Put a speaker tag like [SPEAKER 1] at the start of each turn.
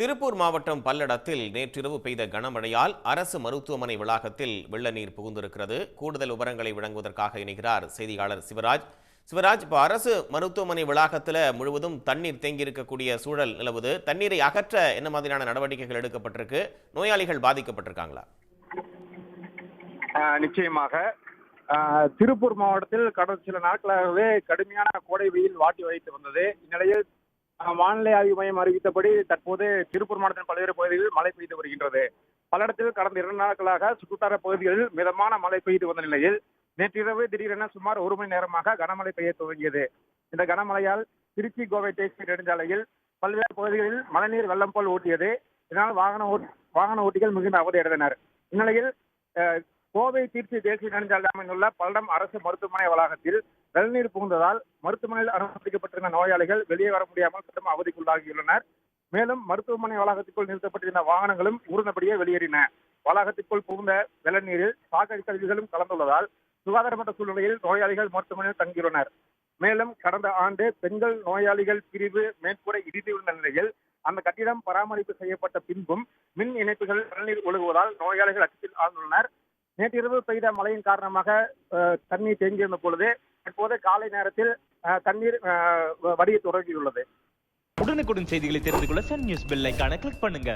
[SPEAKER 1] திருப்பூர் மாவட்டம் பல்லடத்தில் நேற்றிரவு பெய்த கனமழையால் அரசு மருத்துவமனை வளாகத்தில் வெள்ள நீர் புகுந்திருக்கிறது. கூடுதல் விவரங்களை வழங்குவதற்காக இணைகிறார் செய்தியாளர் சிவராஜ். சிவராஜ் இப்போ அரசு மருத்துவமனை வளாகத்தில் முழுவதும் தண்ணீர் தேங்கியிருக்கக்கூடிய சூழல் நிலவுது. தண்ணீரை அகற்ற என்ன மாதிரியான நடவடிக்கைகள் எடுக்கப்பட்டிருக்கு? நோயாளிகள் பாதிக்கப்பட்டிருக்காங்களா?
[SPEAKER 2] நிச்சயமாக. ஆஹ் திருப்பூர் மாவட்டத்தில் கடந்த சில நாட்களாகவே கடுமையான கோடை வெயில் வாட்டி வைத்து வந்தது. இந்நிலையில் வானிலை ஆய்வு மையம் அறிவித்தபடி தற்போது திருப்பூர் மாவட்டத்தின் பல்வேறு பகுதிகளில் மழை பெய்து வருகின்றது. பல இடத்தில் கடந்த இரண்டு நாட்களாக சுற்றுத்தார பகுதிகளில் மிதமான மழை பெய்து வந்த நிலையில் நேற்றிரவு திடீரென சுமார் ஒரு மணி நேரமாக கனமழை பெய்ய துவங்கியது. இந்த கனமழையால் திருச்சி கோவை தேசிய நெடுஞ்சாலையில் பல்வேறு பகுதிகளில் மழைநீர் வெள்ளம் போல் ஓட்டியது இதனால் வாகன ஓட்- வாகன ஓட்டிகள் மிகுந்த அவதியடைந்தனர் இந்நிலையில் ஆஹ் கோவை திருச்சி தேசிய நெடுஞ்சாலை அமைந்துள்ள பல்லடம் அரசு மருத்துவமனை வளாகத்தில் வெள்ளநீர் புகுந்ததால் மருத்துவமனையில் அனுமதிக்கப்பட்டிருந்த நோயாளிகள் வெளியே வர முடியாமல் கடும் அவதிக்குள்ளாகியுள்ளனர். மேலும் மருத்துவமனை வளாகத்திற்குள் நிறுத்தப்பட்டிருந்த வாகனங்களும் ஊர்ந்தபடியே வெளியேறின. வளாகத்திற்குள் புகுந்த வெள்ளநீரில் சாக்கடை கழிவுகளும் கலந்துள்ளதால் சுகாதாரமற்ற சூழ்நிலையில் நோயாளிகள் மருத்துவமனையில் தங்கியுள்ளனர். மேலும் கடந்த ஆண்டு பெண்கள் நோயாளிகள் பிரிவு மேற்கூரை இடிந்துள்ள நிலையில் அந்த கட்டிடம் பராமரிப்பு செய்யப்பட்ட பின்பும் மின் இணைப்புகள் வெள்ளநீர் ஒழுகுவதால் நோயாளிகள் அச்சத்தில் ஆழ்ந்துள்ளனர். நேற்றிரவு பெய்த மழையின் காரணமாக அஹ், தண்ணீர் தேங்கியிருந்த பொழுது தற்போது காலை நேரத்தில் அஹ், தண்ணீர் அஹ், வடிய தொடங்கியுள்ளது
[SPEAKER 3] உடனுக்குடன் செய்திகளை தெரிந்து கொள்ள சன் நியூஸ் பெல் கிளிக் பண்ணுங்க.